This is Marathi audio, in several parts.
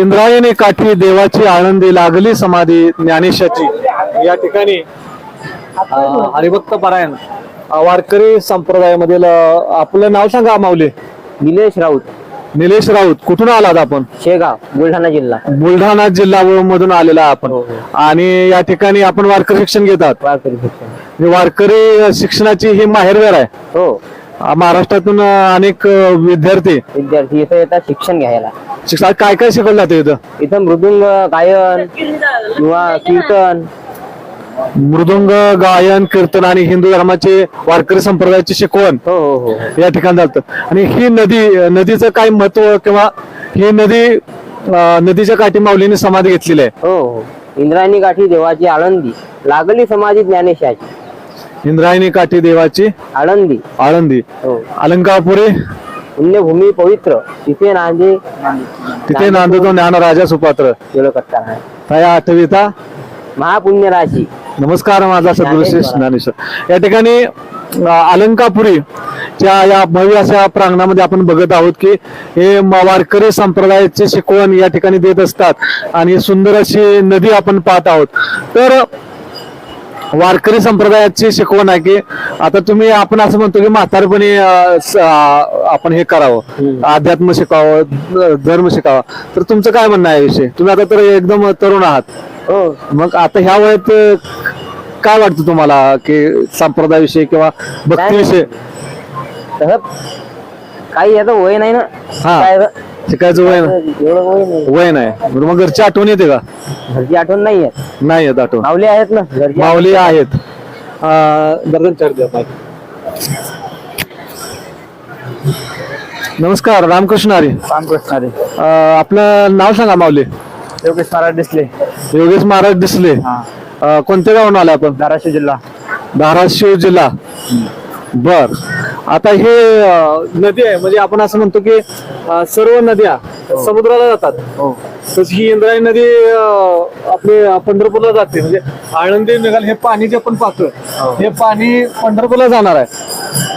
इंद्रायणी काठी देवाची आळंदी लागली समाधी ज्ञानेशाची. या ठिकाणी हरिभक्त पारायण वारकरी संप्रदायामधील आपलं नाव सांगा माऊली. निलेश राऊत. निलेश राऊत कुठून आलात आपण? शेगाव बुलढाणा जिल्हा. बुलढाणा जिल्हा मधून आलेला आपण. आणि या ठिकाणी आपण वारकरी शिक्षण घेतात. वारकरी शिक्षण. हे वारकरी शिक्षणाची ही माहेरवेर आहे. हो. महाराष्ट्रातून अनेक विद्यार्थी विद्यार्थी इथं येतात शिक्षण घ्यायला. शिक्षणात काय काय शिकवलं जातं इथं? इथं मृदुंग गायन किंवा कीर्तन. मृदुंग गायन कीर्तन आणि हिंदू धर्माचे वारकरी संप्रदायाची शिकवण हो हो हो. या ठिकाणी चालतं. आणि ही नदी नदीचं काय महत्त्व किंवा ही नदी अं, नदीच्या काठी माऊलीने समाधी घेतलेली आहे. हो हो. इंद्रायणी गाठी देवाची आळंदी लागली समाधी ज्ञानेशाची. इंद्रायणी काठी देवाची आळंदी. आळंदी. हो. अलंकापुरी पुण्यभूमी पवित्र. तिथे नांदे. तिथे नांदतो ज्ञान राजा सुपात्र. तया आठविता. महापुण्य राशी नमस्कार माझा सदृश्य ज्ञानेश्वर. या ठिकाणी अलंकापुरी च्या या भव्य अशा प्रांगणामध्ये आपण बघत आहोत की हे वारकरी संप्रदायाचे शिकवण या ठिकाणी देत असतात. आणि सुंदर अशी नदी आपण पाहत आहोत. तर वारकरी संप्रदायाची शिकवण आहे की आता तुम्ही आपण असं म्हणतो की म्हातारपणी आपण हे करावं. अध्यात्म शिकावं धर्म शिकावा. तर तुमचं काय म्हणणं आहे विषय तुम्ही आता तर एकदम तरुण आहात. हो. मग आता ह्या वयात काय वाटतं तुम्हाला की संप्रदायाविषयी किंवा भक्तीविषयी? काही याचं वय नाही ना. हा. शिकायचं वय एवढं वय नाही. वय नाही. बरं मग घरची आठवण येते का? घरची आठवण नाही आहे नाही येत आठवण. माऊली आहेत ना? घरची माऊली आहेत. अ, दर्शन चार द्या मागे. नमस्कार रामकृष्ण हरी. रामकृष्ण अ, आपलं नाव सांगा माऊली. योगेश महाराज दिसले. योगेश महाराज दिसले. अ, कोणत्या गावून आला आपण? धाराशिव जिल्हा. धाराशिव जिल्हा. बर. आता हे नदी आहे. म्हणजे आपण असं म्हणतो की सर्व नद्या समुद्राला जातात. हो. तशी ही इंद्रायणी नदी आपले पंढरपूरला जाते. म्हणजे आळंदी निघाल हे पाणी जे आपण पाहतो हे पाणी पंढरपूरला जाणार आहे.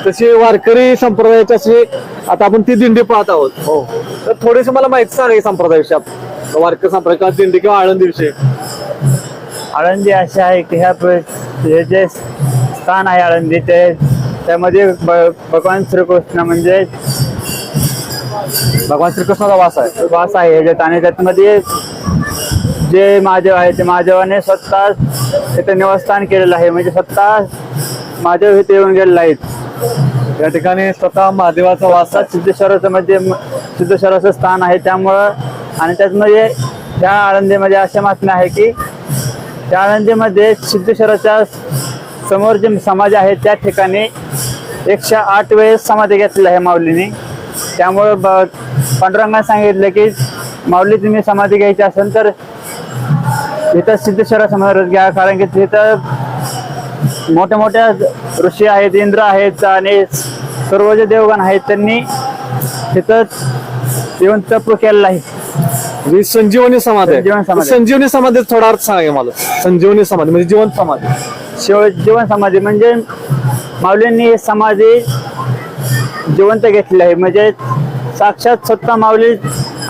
तसे वारकरी संप्रदायाचे असे आता आपण ती दिंडी पाहत आहोत. हो. तर थोडेसे मला माहिती सांगा या संप्रदायाविषयी वारकरी संप्रदाय दिंडी किंवा आळंदी विषयी. आळंदी असे आहे की ह्या हे जे स्थान आहे आळंदी ते त्यामध्ये भगवान श्रीकृष्ण म्हणजे भगवान श्रीकृष्णाचा वास आहे. वास आहे. ह्याच्यात आणि त्यामध्ये जे महादेव आहे ते महादेवाने स्वतः तिथे निवासस्थान केलेलं आहे. म्हणजे स्वतः महादेव इथे येऊन गेलेले आहेत. या ठिकाणी स्वतः महादेवाचा वास अर्थात सिद्धेश्वराचं म्हणजे सिद्धेश्वराचं स्थान आहे त्यामुळं. आणि त्याचमध्ये त्या आळंदीमध्ये असे मातमी आहे की त्या आळंदीमध्ये सिद्धेश्वराच्या समोर जे समाज आहे त्या ठिकाणी एकशे आठ वेळेस समाधी घेतलेला आहे माऊलीने. त्यामुळं ब पांडुरंगाने सांगितलं की माऊली तुम्ही समाधी घ्यायची असेल तर इथं सिद्धेश्वरासमोरच घ्या. कारण की तिथं मोठ्या मोठ्या ऋषी आहेत इंद्र आहेत आणि सर्व जे देवगण आहेत त्यांनी तिथं येऊन तप केलेला आहे. ही संजीवनी समाधी आहे. संजीवनी समाधी. संजीवनी समाधी थोडा अर्थ सांगा मला संजीवनी समाधी म्हणजे जिवंत समाधी शिव जीवन समाधी म्हणजे माऊलींनी ही समाधी जिवंत घेतलेली आहे म्हणजे साक्षात स्वतः माऊली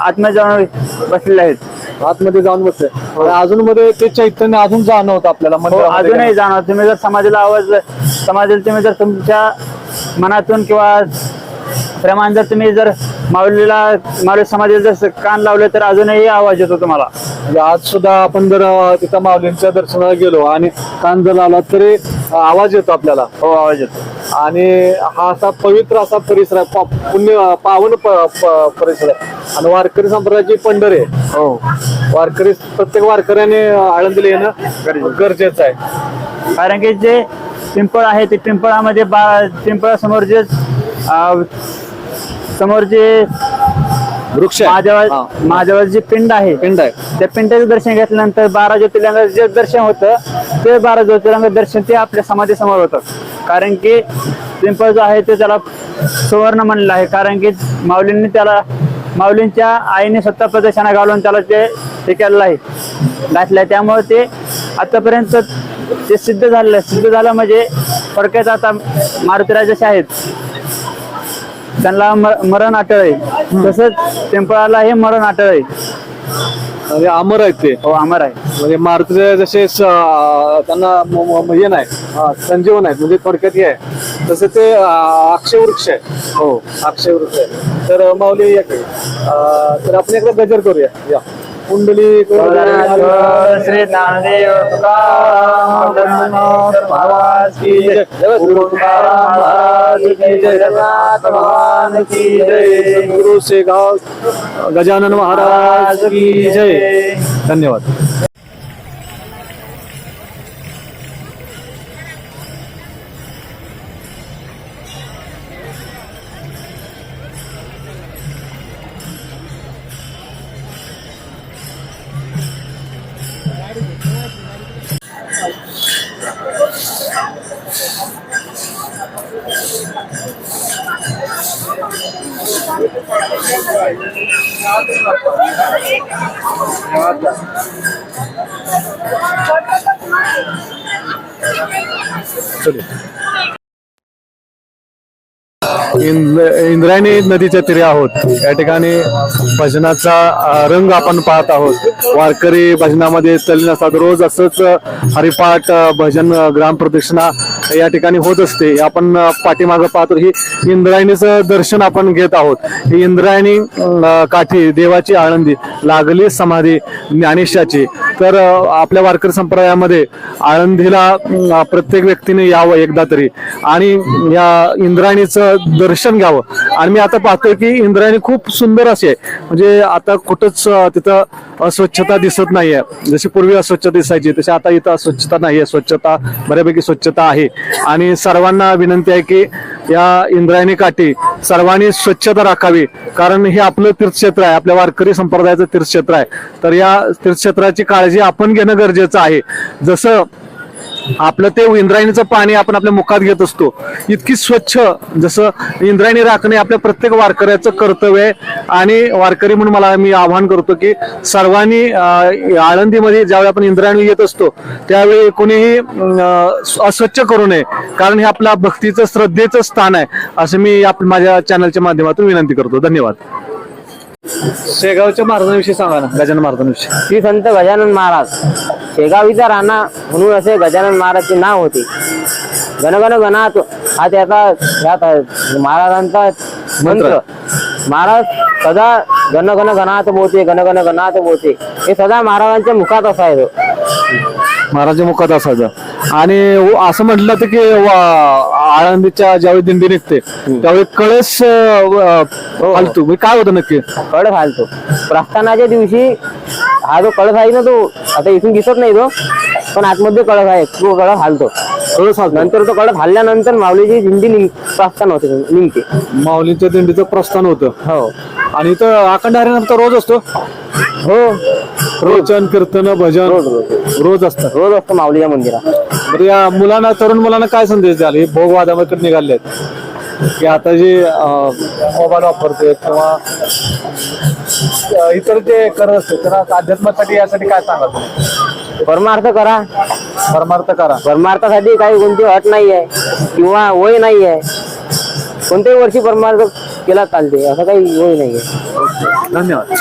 आत्मा जाऊन बसलेले आहेत आतमध्ये जाऊन बसले अजून मध्ये ते चैतन्य अजून जाणवत आपल्याला हो मंदिरामध्ये. अजूनही जाणार तुम्ही जर समाधीला आवाज समाधीला तुम्ही जर तुमच्या मनातून किंवा प्रेमाने जर तुम्ही जर माऊलीला माऊली समाधीला जर कान लावले तर अजूनही आवाज येतो तुम्हाला. म्हणजे आज सुद्धा आपण जर अं, तिथं माऊलींच्या दर्शनाला गेलो आणि कान जर लावला तरी अं, आवाज येतो आपल्याला. हो आवाज येतो. आणि हा असा पवित्र असा परिसर आहे पा- पुण्य पावन प- प- परिसर आहे. आणि वारकरी संप्रदायाची पंढर. आहे हो. वारकरी प्रत्येक वारकऱ्याने अं, आळंदीला येणं गरजेचं आहे. कारण की जे पिंपळ आहे ते पिंपळामध्ये बा पिंपळासमोर जे अं, समोर जे वृक्ष आहे. महादेवा. महादेवाचं जे पिंड आहे पिंड आहे. त्या पिंडाचं दर्शन घेतल्यानंतर बारा ज्योतिर्लिंगाचं जे दर्शन होतं ते बारा ज्योतिर्लिंग दर्शन ते आपल्या समाधी समोर होतं. कारण की पिंपळ जो आहे ते त्याला सुवर्ण म्हणलं आहे. कारण की माऊलींनी त्याला माऊलींच्या आईने स्वतः प्रदर्शना घालून त्याला ते हे केलेलं आहे. घातलं आहे त्यामुळे ते आतापर्यंत ते सिद्ध झालेलं आहे सिद्ध झालं म्हणजे थोडक्यात आता मारुती राजाचे आहेत. त्यांना मरण अटळ आहे तसंच पिंपळाला हे मरण अटळ आहे म्हणजे अमर आहेत ते. हो अमर आहे. म्हणजे मारुतीचे जसे स- अं, त्यांना म- म- म- हे नाही. अं, संजीवन आहेत. म्हणजे थोडक्यात हे आहे. तसं ते अं, अक्षय वृक्ष आहे. हो. अक्षय वृक्ष आहे. तर अं, माऊली या की. अं, तर आपण एकदा गजर करूया. या. कुंडली श्री ज्ञानदेव महाराज की जय. तुकाराम महाराज की जय. जगन्नाथ भगवान की जय गुरु शेगाव गजानन महाराज की जय धन्यवाद Nada. Nada. इंद्र- इंद्रायणी नदीच्या तीरे आहोत. या ठिकाणी भजनाचा रंग आपण पाहत आहोत. वारकरी भजनामध्ये तल्लीन असतात. रोज असंच हरिपाठ भजन ग्राम प्रदक्षिणा या ठिकाणी होत असते. आपण पाठीमागं पाहतो. ही इंद्रायणीचं दर्शन आपण घेत आहोत. ही इंद्रायणी काठी देवाची आळंदी लागली समाधी ज्ञानेशाची तर आपल्या वारकरी संप्रदायामध्ये आळंदीला प्रत्येक व्यक्तीने यावं एकदा तरी. आणि या इंद्रायणीचं दर्शन घ्यावं. आणि मी आता पाहतोय की इंद्रायणी खूप सुंदर अशी आहे. म्हणजे आता कुठंच तिथं अस्वच्छता दिसत नाहीये. जशी पूर्वी अस्वच्छता दिसायची तशी आता इथं अस्वच्छता नाहीये. स्वच्छता बऱ्यापैकी स्वच्छता आहे. आणि सर्वांना विनंती आहे की या इंद्रायणी काठी सर्वांनी स्वच्छता राखावी. कारण हे आपलं तीर्थक्षेत्र आहे. आपल्या वारकरी संप्रदायाचं तीर्थक्षेत्र आहे. तर या तीर्थक्षेत्राची काळजी आपण घेणं गरजेचं आहे. जसं आपलं ते इंद्रायणीचं पाणी आपण आपल्या मुखात घेत असतो. इतकी स्वच्छ जसं इंद्रायणी राखणे आपल्या प्रत्येक वारकऱ्याचं कर्तव्य आहे. आणि वारकरी म्हणून मला मी आवाहन करतो की सर्वांनी आळंदीमध्ये ज्यावेळी आपण इंद्रायणी येत असतो त्यावेळी कोणीही अस्वच्छ करू नये. कारण हे आपल्या भक्तीचं श्रद्धेचं स्थान आहे. असं मी आप- माझ्या चॅनलच्या माध्यमातून विनंती करतो. धन्यवाद. शेगावच्या महाराजांविषयी सांगा ना गजानन महाराजांविषयी श्री संत गजानन महाराज. शेगावीचा राणा म्हणून असे गजानन महाराजचे नाव होते. गणगण गणात हा त्याचा आहे. महाराजांचा मंत्र. महाराज सदा गणगण गणात बोलते गणगण गणात बोलते हे सदा महाराजांच्या मुखात असायचं. महाराजा मुखात असायचं. आणि व- असं म्हटलं तर की वा- आळंदीच्या ज्यावेळी दिंडी निघते त्यावेळी कळस फालतू. म्हणजे काय होतं नक्की? कळ घालतो प्रस्थानाच्या दिवशी हा जो कळस आहे ना तो आता इथून दिसत नाही तो पण आतमध्ये कळस आहे. तो कळस हालतो कळस हालतो. नंतर तो कळस हालल्यानंतर माऊलीची दिंडी निघ प्रस्थान होते निघते. माऊलीच्या दिंडीचं प्रस्थान होतं. हो. आणि इथं अखंड हरिनाम तर रोज असतो? हो. रोचन कीर्तन भजन रोज रोज. रोज असतं. रोज असतो माऊलीच्या मंदिरात. तर या मुलांना तरुण मुलांना काय संदेश द्याल? हे भोगवादामध्ये निघाले आहेत की आता जे मोबाईल वापरते किंवा अं, इतर जे करत असते त्यांना अध्यात्मासाठी यासाठी काय सांगा तुम्ही परमार्थ करा. परमार्थ करा. परमार्थासाठी काही कोणती अट नाही आहे किंवा वय नाही आहे कोणत्याही वर्षी परमार्थ केला चालते असं काही वय नाही आहे धन्यवाद.